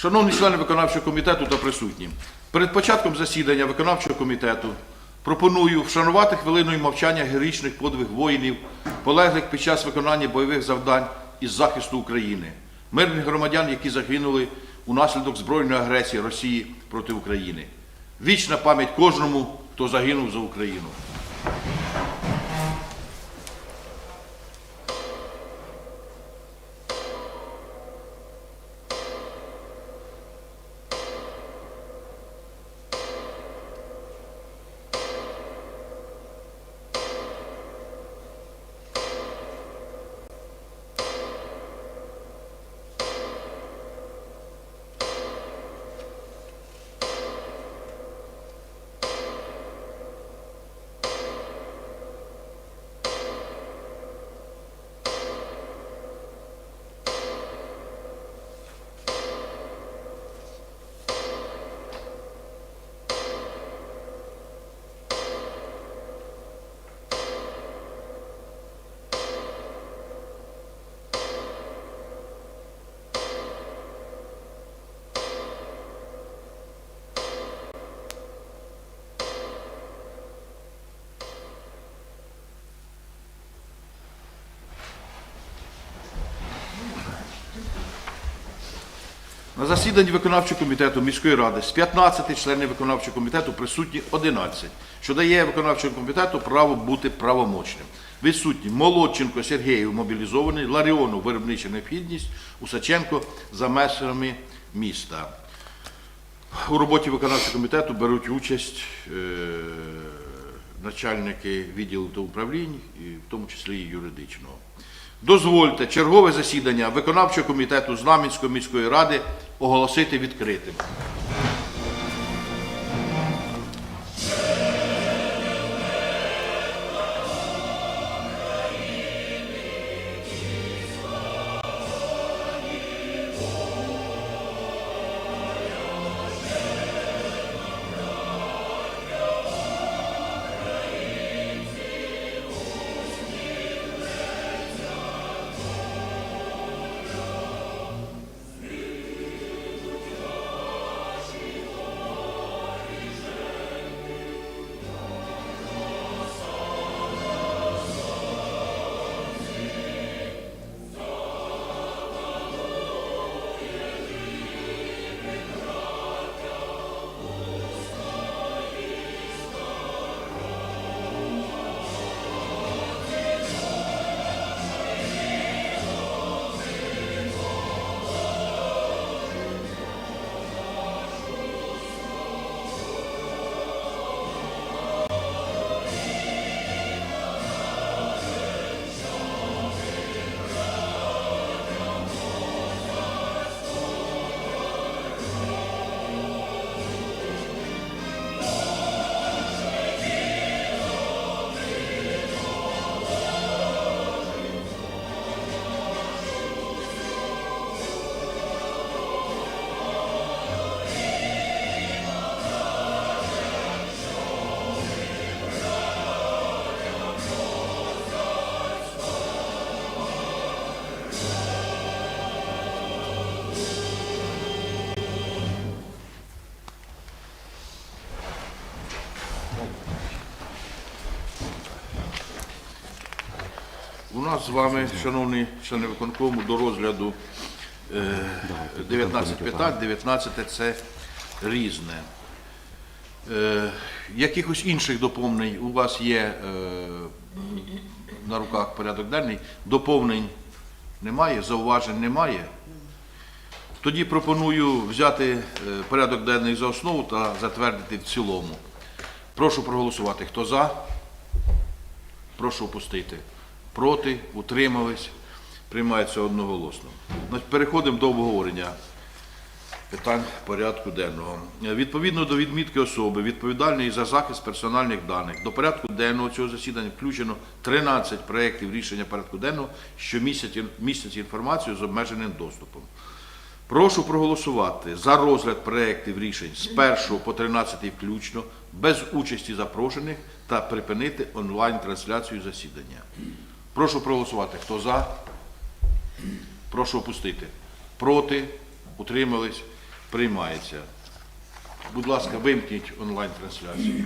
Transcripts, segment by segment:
Шановні члени виконавчого комітету та присутні, перед початком засідання виконавчого комітету пропоную вшанувати хвилиною мовчання героїчних подвиг воїнів, полеглих під час виконання бойових завдань із захисту України, мирних громадян, які загинули унаслідок збройної агресії Росії проти України. Вічна пам'ять кожному, хто загинув за Україну. На засіданні виконавчого комітету міської ради з 15 членів виконавчого комітету присутні 11, що дає виконавчому комітету право бути правомочним. Відсутні Молодченко Сергію мобілізований, Ларіону виробнича необхідність, Усаченко за межами міста. У роботі виконавчого комітету беруть участь е, начальники відділу та управлінь, в тому числі і юридичного. Дозвольте чергове засідання виконавчого комітету Знам'янської міської ради оголосити відкритим. Нас з вами, шановні члени виконкому, до розгляду е, 19 питань, 19 це різне. Е, Якихось інших доповнень у вас є е, на руках порядок денний. Доповнень немає, зауважень немає. Тоді пропоную взяти е, порядок денний за основу та затвердити в цілому. Прошу проголосувати. Хто за? Прошу опустити. Проти, утримались. Приймається одноголосно. Переходимо до обговорення питань порядку денного. Відповідно до відмітки особи, відповідальної за захист персональних даних, до порядку денного цього засідання включено 13 проєктів рішення порядку денного, що містять інформацію з обмеженим доступом. Прошу проголосувати за розгляд проєктів рішень з 1 по 13 включно, без участі запрошених та припинити онлайн-трансляцію засідання. Прошу проголосувати. Хто за? Прошу опустити. Проти? Утримались? Приймається. Будь ласка, вимкніть онлайн-трансляцію.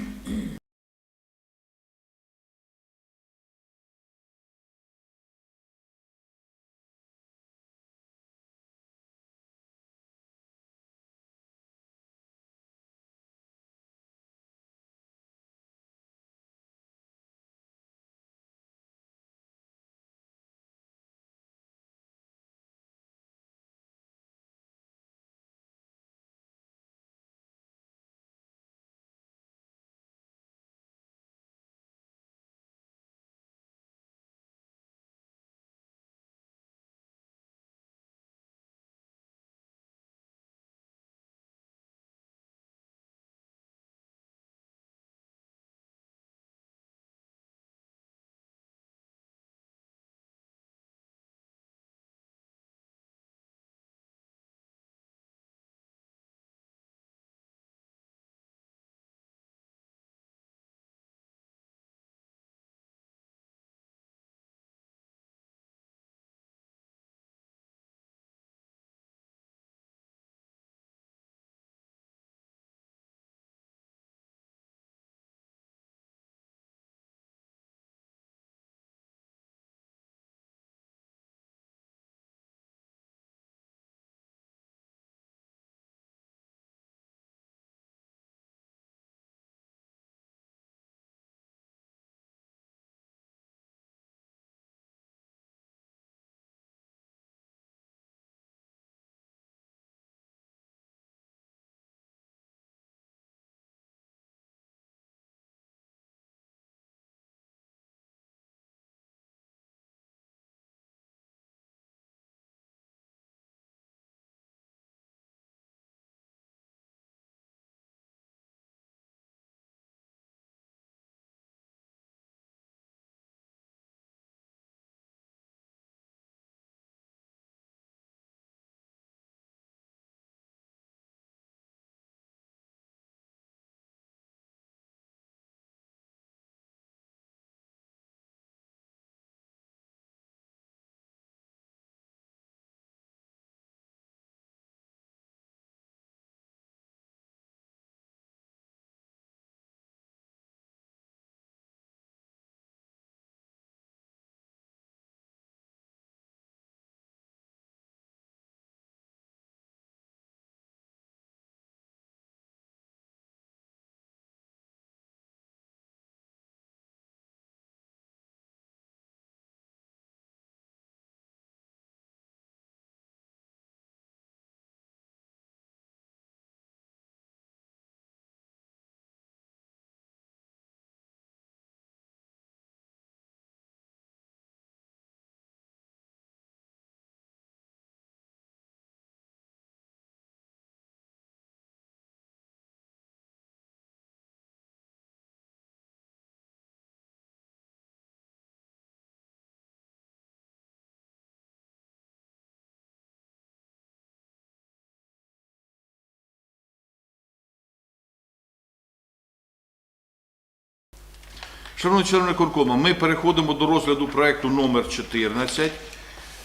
Шановні члени Коркома, ми переходимо до розгляду проекту номер 14,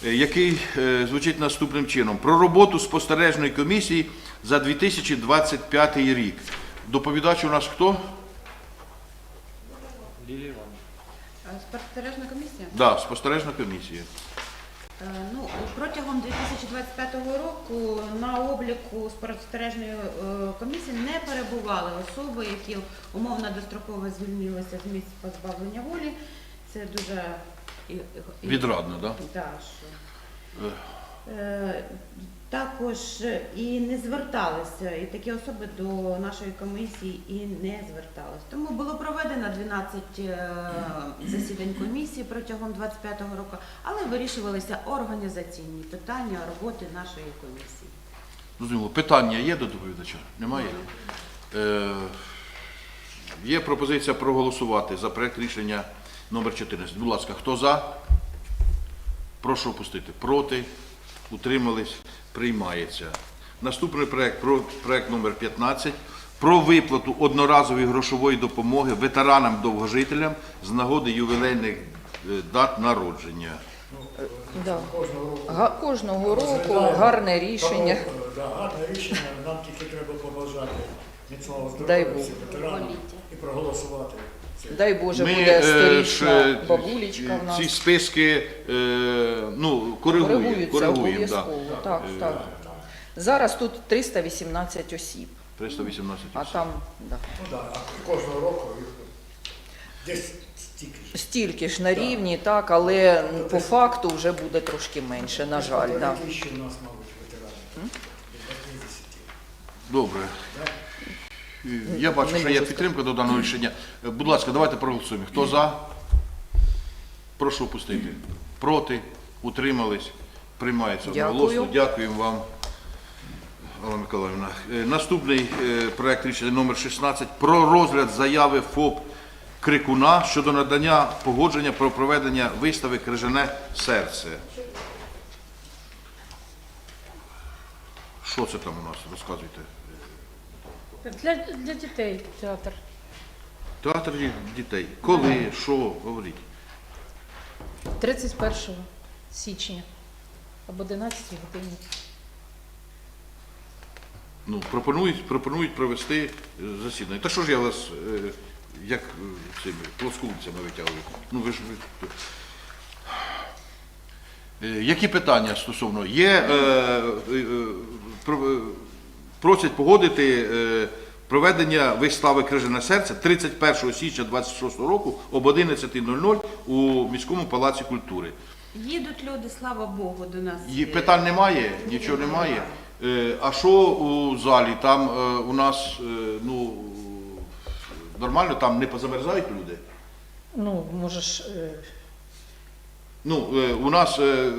е, який е, звучить наступним чином. Про роботу спостережної комісії за 2025 рік. Доповідач у нас хто? Е, Спостережна комісія? Да, спостережна комісія. Е, Ну, протягом 2025 року на обліку спостережної е, комісії не перебували особи, які умовно достроково звільнилися з місць позбавлення волі. Це дуже Відрадно, так? Да? Да, що. Е, Також і не зверталися, і такі особи до нашої комісії і не звертались. Тому було проведено 12 е, засідань комісії протягом 25-го року, але вирішувалися організаційні питання роботи нашої комісії. Зрозуміло. Питання є до доповідача? Немає? Е, є пропозиція проголосувати за проект рішення номер 14. Будь ласка, хто за? Прошу опустити. Проти? Утримались? Приймається. Наступний проект, про, проект номер 15 про виплату одноразової грошової допомоги ветеранам-довгожителям з нагоди ювілейних е, дат народження. Да. Га- Кожного року гарне рішення. Да, гарне рішення, нам тільки треба побажати міцного Дай здоров'я всім ветеранам і проголосувати. Це Дай Боже, Ми, буде е, сторічна ще, бабулечка в нас. Ці списки е, ну, коригуємо. Коригуються коригуємо да. обов'язково. Так, Е, так. Зараз тут 318 осіб, 318 а осіб. там да. Ну да, а кожного року їх десь стільки ж. стільки ж на рівні, так, але по факту вже буде трошки менше, на жаль. Да. Які ще у нас, мабуть, ветерани? До 50. Добре. Е, Я бачу, що є підтримка до даного рішення. Е, Будь ласка, давайте проголосуємо. Хто за? Прошу опустити. Проти? Утримались? Приймається одноголосно. Дякуємо вам, Алла Миколаївна. Е, Наступний е, проект рішення номер 16 про розгляд заяви ФОП Крикуна щодо надання погодження про проведення вистави Крижане серце. Що це там у нас? Розказуйте. Для, для дітей театр. Театр для дітей. Коли, що, говоріть. 31 січня об 11 годині. Ну, пропонують, пропонують провести е, засідання. Та що ж я вас е, як е, цими плоскунцями витягую? Ну ви ж ви. Е, Які питання стосовно? Є, е, е, е, про- е, просять погодити е, проведення вистави Крижане серце 31 січня 26 року об 11.00 у міському палаці культури. Їдуть люди, слава Богу, до нас. Є питань немає, нічого немає. Е, А що у залі? Там е, у нас е, ну нормально, там не позамерзають люди. Ну, можеш. е, Ну, е, у нас е,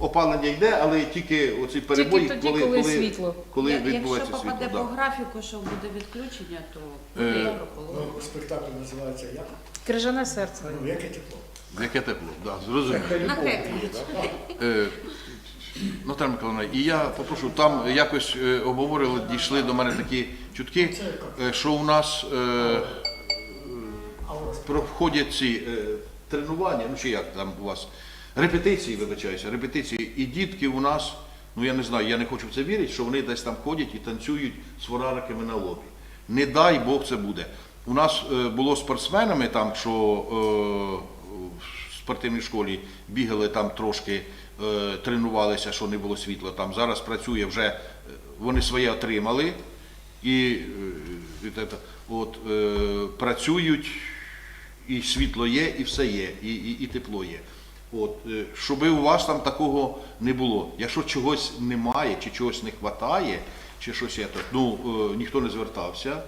опалення йде, але тільки оці перебої, тоді, коли світло. коли Я- відбувається Якщо попаде світло. по Да. графіку, що буде відключення, то Е, буде європолон. Ну, спектакль називається як? Крижане серце. Ну, яке тепло? Яке тепло, да, зрозуміло. На Е, Наталя Миколаївна, і я попрошу, там якось е, обговорили, дійшли до мене такі чутки, е, що у нас е, проходять ці е, тренування, ну чи як там у вас, репетиції, вибачаюся, репетиції, і дітки у нас, ну я не знаю, я не хочу в це вірити, що вони десь там ходять і танцюють з фонариками на лобі. Не дай Бог це буде. У нас е, було спортсменами там, що е, в спортивній школі бігали там трошки, е, тренувалися, що не було світла. Там зараз працює вже, вони своє отримали і, і от, працюють, і світло є, і все є, і, і, і тепло є. От, е, щоби у вас там такого не було. Якщо чогось немає, чи чогось не вистачає, чи щось є, ну, е, ніхто не звертався.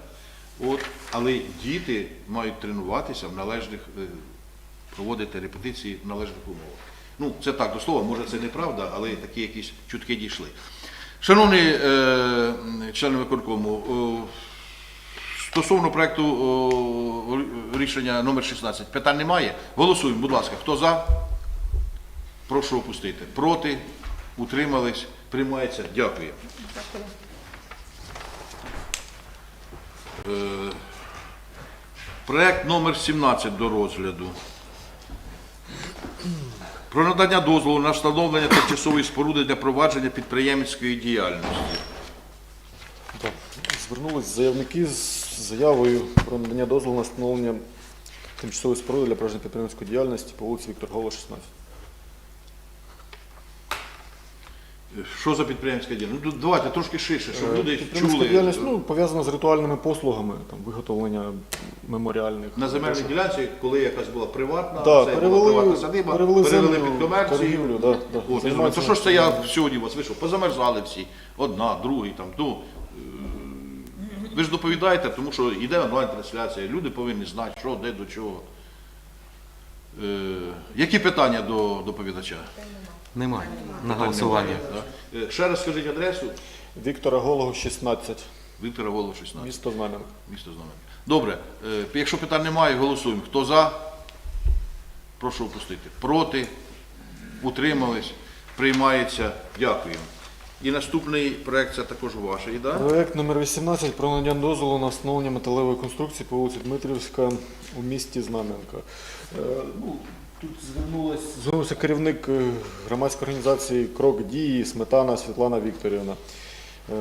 От, але діти мають тренуватися в належних, е, проводити репетиції в належних умовах. Ну, це так до слова, може це неправда, але такі якісь чутки дійшли. Шановні е, члени виконкому, е, стосовно проекту о, рішення номер 16, питань немає. Голосуємо, будь ласка, хто за? Прошу опустити. Проти? Утримались? Приймається. Дякую. Е, Проект номер 17 до розгляду. Про надання дозволу на встановлення тимчасової споруди для провадження підприємницької діяльності. Так, звернулись заявники з заявою про надання дозволу на встановлення тимчасової споруди для проведення підприємницької діяльності по вулиці Віктор Гола, 16. Що за підприємська діяльність? Ну, давайте трошки ширше, щоб Е, люди Підприємницька чули. діяльність ну, пов'язана з ритуальними послугами, там, виготовлення меморіальних. На земельній ділянці, коли якась була приватна, Да, це була приватна садиба, перевели, перевели землю, під комерцію. торгівлю, да, да. От, я думаю, Займаються то що ж це я сьогодні вас вийшов? Позамерзали всі. Одна, другий там. Ну, е, ви ж доповідаєте, тому що йде онлайн-трансляція, люди повинні знати, що, де, до чого. Е, які питання до доповідача? Немає. На голосування. Да? Е, ще раз скажіть адресу. Віктора Голого, 16, Віктора Голова 16. місто Знам'янка. Місто Знам'янка. Добре, е, якщо питань немає, голосуємо. Хто за? Прошу опустити. Проти? Утримались? Приймається. Дякую. І наступний проект це також ваший, да? Проект номер 18 про надання дозволу на встановлення металевої конструкції по вулиці Дмитрівська у місті Знам'янка. Е, ну, Тут звернувся керівник е, громадської організації Крок дії Сметана Світлана Вікторівна.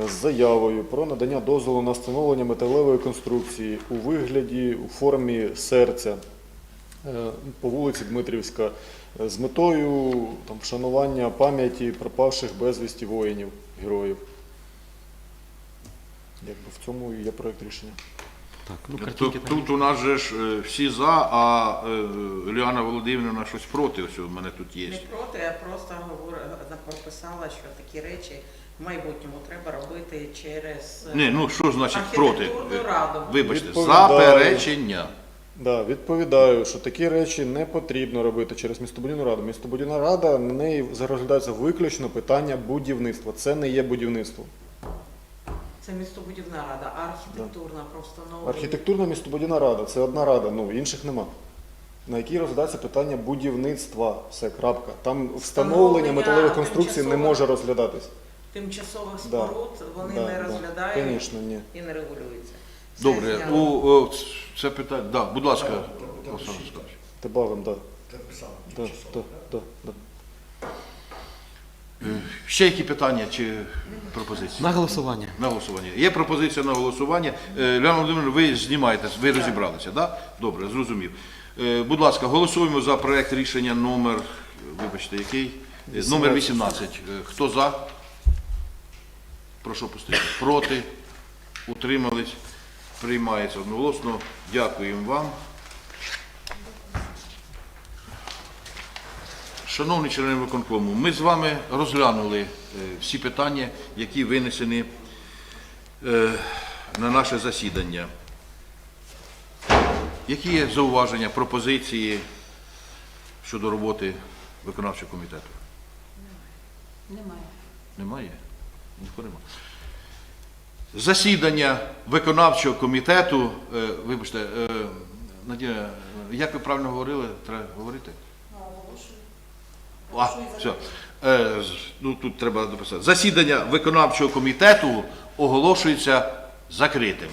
е, з заявою про надання дозволу на встановлення металевої конструкції у вигляді у формі серця по вулиці Дмитрівська е, з метою там, вшанування пам'яті пропавших безвісті воїнів, героїв. Якби в цьому і є проект рішення. Так, ну Тут, там. тут у нас же ж е, всі за, а е, Ліана Володимирівна щось проти. Ось у мене тут є. Не проти, я просто говорю, прописала, що такі речі в майбутньому треба робити через е, Ні, ну що значить проти? архітектурну раду. Вибачте, Відповідаю. заперечення. Да, відповідаю, що такі речі не потрібно робити через містобудівну раду. Містобудівна рада на неї розглядається виключно питання будівництва. Це не є будівництво. Це містобудівна рада, а архітектурна просто ну Архітектурна містобудівна рада це одна рада, ну інших нема. На якій розглядається питання будівництва. Все, крапка. Там встановлення Встановлення металевих конструкцій не може розглядатись. тимчасових Да. споруд вони Да, не да. розглядають Звісно, ні. і не регулюються. Добре, зняли. у, о, це питання. Да, будь ласка, Олександр Олександрович. Добавим, да. Це писав. Да, да, да, да. Ще які питання чи пропозиції? На голосування. На голосування. Є пропозиція на голосування. Е, Леонід Володимирович, ви знімаєте, ви розібралися, так? Да? Добре, зрозумів. Е, Будь ласка, голосуємо за проект рішення номер, вибачте, який? Е, Номер 18. Е, Хто за? Прошу пустити. Проти? Утримались? Приймається одноголосно. Дякуємо вам. Шановні члени виконкому, ми з вами розглянули е, всі питання, які винесені е, на наше засідання. Які є зауваження, пропозиції щодо роботи виконавчого комітету? Немає. Немає? Ніхто немає. Засідання виконавчого комітету, е, вибачте, е, Надія, як ви правильно говорили, треба говорити? А, все. Ну, тут треба дописати. Засідання виконавчого комітету оголошується закритим.